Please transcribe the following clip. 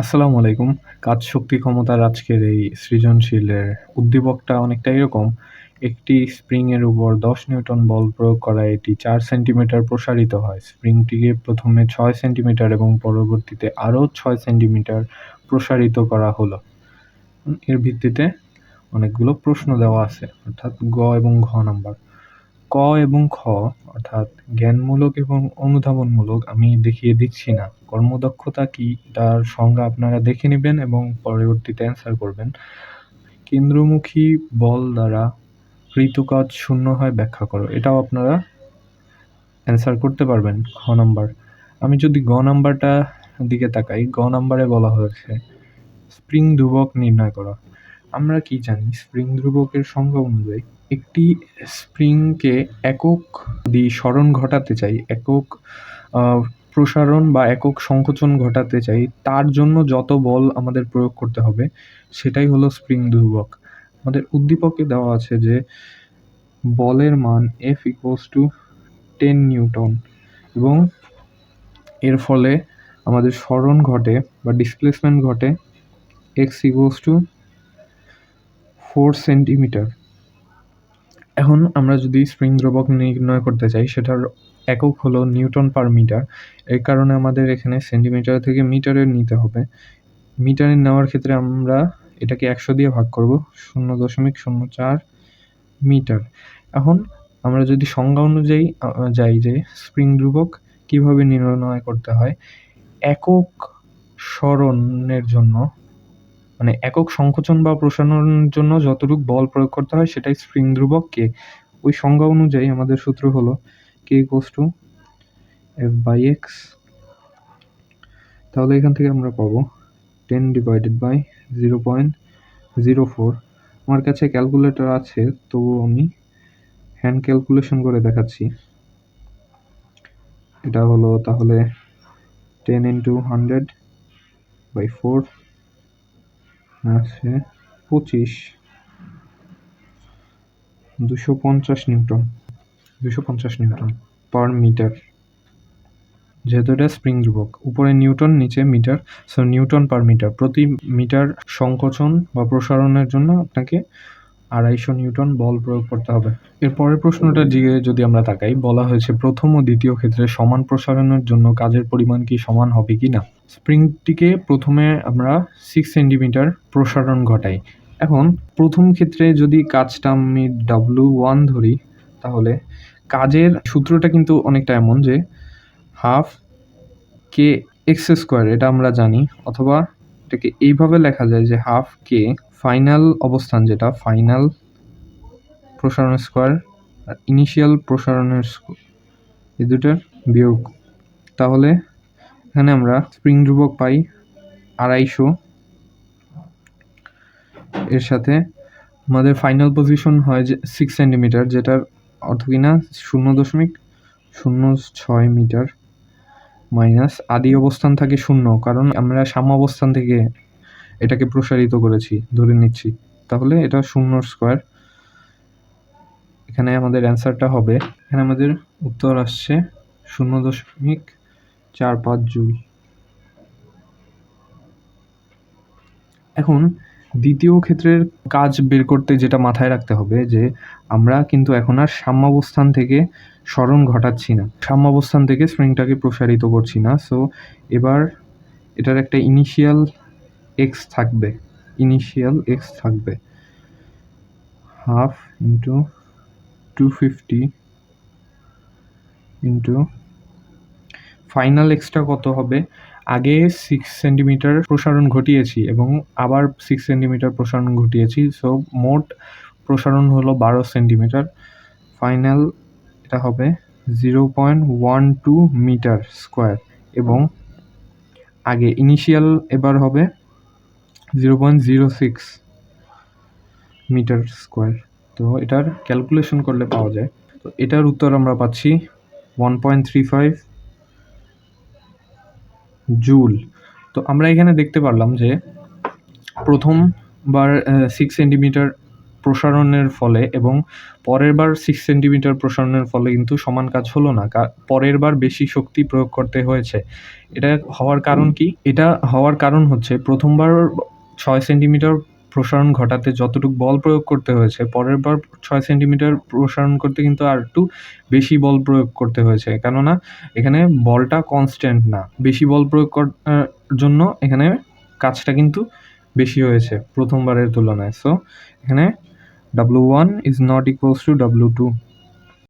আসসালামু আলাইকুম। কাজ শক্তি ক্ষমতার আজকের এই সৃজনশীলের উদ্দীপকটা অনেকটা এরকম। একটি স্প্রিং এর উপর ১০ নিউটন বল প্রয়োগ করায় এটি ৪ সেন্টিমিটার প্রসারিত হয়। স্প্রিংটিকে প্রথমে ৬ সেন্টিমিটার এবং পরবর্তীতে আরও ৬ সেন্টিমিটার প্রসারিত করা হলো। এর ভিত্তিতে অনেকগুলো প্রশ্ন দেওয়া আছে, অর্থাৎ গ এবং ঘ নাম্বার। ক এবং খ অর্থাৎ জ্ঞানমূলক এবং অনুধাবনমূলক আমি দেখিয়ে দিচ্ছি না। কর্মদক্ষতা কি তার সংজ্ঞা আপনারা দেখে নেবেন এবং পরবর্তীতে অ্যান্সার করবেন। কেন্দ্রমুখী বল দ্বারা কৃত কাজ শূন্য হয় ব্যাখ্যা করো। এটাও আপনারা অ্যান্সার করতে পারবেন খ নাম্বার। আমি যদি গ নাম্বারটা দিকে তাকাই, গ নাম্বারে বলা হয়েছে স্প্রিং ধ্রুবক নির্ণয় করা। আমরা কি জানি স্প্রিং ধ্রুবকের সংজ্ঞা অনুযায়ী একটি স্প্রিংকে একক যদি সরণ ঘটাতে চাই, একক প্রসারণ বা একক সংকোচন ঘটাতে চাই, তার জন্য যত বল আমাদের প্রয়োগ করতে হবে সেটাই হলো স্প্রিং ধ্রুবক। আমাদের উদ্দীপকে দেওয়া আছে যে বলের মান এফ equals to 10 নিউটন এবং এর ফলে আমাদের সরণ ঘটে বা ডিসপ্লেসমেন্ট ঘটে x equals to 4 সেন্টিমিটার। এখন আমরা যদি স্প্রিং ধ্রুবক নির্ণয় করতে চাই, সেটার একক হলো নিউটন পার মিটার। এর কারণে আমাদের এখানে সেন্টিমিটার থেকে মিটারে নিতে হবে। মিটারে নেওয়ার ক্ষেত্রে আমরা এটাকে ১০০ দিয়ে ভাগ করব ০.০৪ মিটার। এখন আমরা যদি সংজ্ঞা অনুযায়ী যাই যে স্প্রিং ধ্রুবক কীভাবে নির্ণয় করতে হয়? একক সরণের জন্য মানে একক সংকোচন বা প্রসারণের জন্য যতটুক বল প্রয়োগ করতে হয় সেটাই স্প্রিং ধ্রুবক কে। ওই সংজ্ঞা অনুযায়ী আমাদের সূত্র হলো কে equals to F by x তাহলে এখান থেকে আমরা পাবো টেন ডিভাইডেড বাই 0.04 আমার কাছে ক্যালকুলেটর আছে, তবুও আমি হ্যান্ড ক্যালকুলেশন করে দেখাচ্ছি। এটা হলো তাহলে 10 ইন্টু 100 বাই 4 আছে 25 250 নিউটন। 250 Newton per metre. যেহেতু এটা স্প্রিং ধ্রুবক, উপরে নিউটন, নিচে metre. So newton per metre. প্রতি মিটার সংকোচন বা প্রসারণের জন্য আপনাকে আড়াইশো নিউটন বল প্রয়োগ করতে হবে। এর পরের প্রশ্নটার দিকে যদি আমরা তাকাই, বলা হয়েছে প্রথম ও দ্বিতীয় ক্ষেত্রে সমান প্রসারণের জন্য কাজের পরিমাণ কি সমান হবে কি না? স্প্রিংটিকে প্রথমে আমরা সিক্স সেন্টিমিটার প্রসারণ ঘটাই। এখন প্রথম ক্ষেত্রে যদি কাজটা আমি ডাব্লু ওয়ান ধরি, তাহলে কাজের সূত্রটা কিন্তু অনেকটা এমন যে হাফ কে এক্স স্কোয়ার এটা আমরা জানি, অথবা এটাকে এইভাবে লেখা যায় যে হাফ কে ফাইনাল অবস্থান যেটা ফাইনাল প্রসারণ স্কোয়ার আর ইনিশিয়াল প্রসারণের এই দুটার বিয়োগ। তাহলে এখানে আমরা স্প্রিং ধ্রুবক পাই আড়াইশো। এর সাথে আমাদের ফাইনাল পজিশন হয় যে সিক্স সেন্টিমিটার যেটার অর্থ কিনা শূন্য দশমিক শূন্য ছয় মিটার মাইনাস আদি অবস্থান থাকে শূন্য, কারণ আমরা সাম্য অবস্থান থেকে এটাকে প্রসারিত করেছি, ধরে নিচ্ছি। তাহলে এটা শূন্য স্কোয়ার এখানে আমাদের অ্যান্সারটা হবে, এখানে আমাদের উত্তর আসছে শূন্য দশমিক চার পাঁচ জুল। এখন দ্বিতীয় ক্ষেত্রের কাজ বের করতে যেটা মাথায় রাখতে হবে, যে আমরা কিন্তু এখন আর সাম্যাবস্থান থেকে স্মরণ ঘটাচ্ছি না। সাম্যাবস্থান থেকে স্প্রিংটাকে প্রসারিত করছি না। সো এবার এটার একটা ইনিশিয়াল এক্স থাকবে ইনিশিয়াল এক্স থাকবে half into two fifty into final extra কত হবে? আগে সিক্স সেন্টিমিটার প্রসারণ ঘটিয়েছি এবং আবার সিক্স সেন্টিমিটার প্রসারণ ঘটিয়েছি সো মোট প্রসারণ হলো বারো সেন্টিমিটার ফাইনাল এটা হবে zero point one two metre square এবং আগে ইনিশিয়াল এবার হবে zero point zero six metre square তো এটার ক্যালকুলেশন করলে পাওয়া যায় তো এটার উত্তর আমরা পাচ্ছি one point three five joule তো আমরা এখানে দেখতে পারলাম যে প্রথমবার সিক্স সেন্টিমিটার প্রসারণের ফলে এবং পরের বার 6 সেন্টিমিটার প্রসারণের ফলে কিন্তু সমান কাজ হলো না। পরের বার বেশি শক্তি প্রয়োগ করতে হয়েছে। এটা হওয়ার কারণ কি? এটা হওয়ার কারণ হচ্ছে ১ম ৬ সেন্টিমিটার প্রসারণ ঘটাতে যতটুক বল প্রয়োগ করতে হয়েছে, পরের বার ৬ সেন্টিমিটার প্রসারণ করতে কিন্তু আর একটু বেশি বল প্রয়োগ করতে হয়েছে। কেননা এখানে বলটা কনস্ট্যান্ট না। বেশি বল প্রয়োগ কর আ জন্য এখানে কাজটা কিন্তু বেশি হয়েছে প্রথমবারের তুলনায়। সো এখানে W1 is not two to W2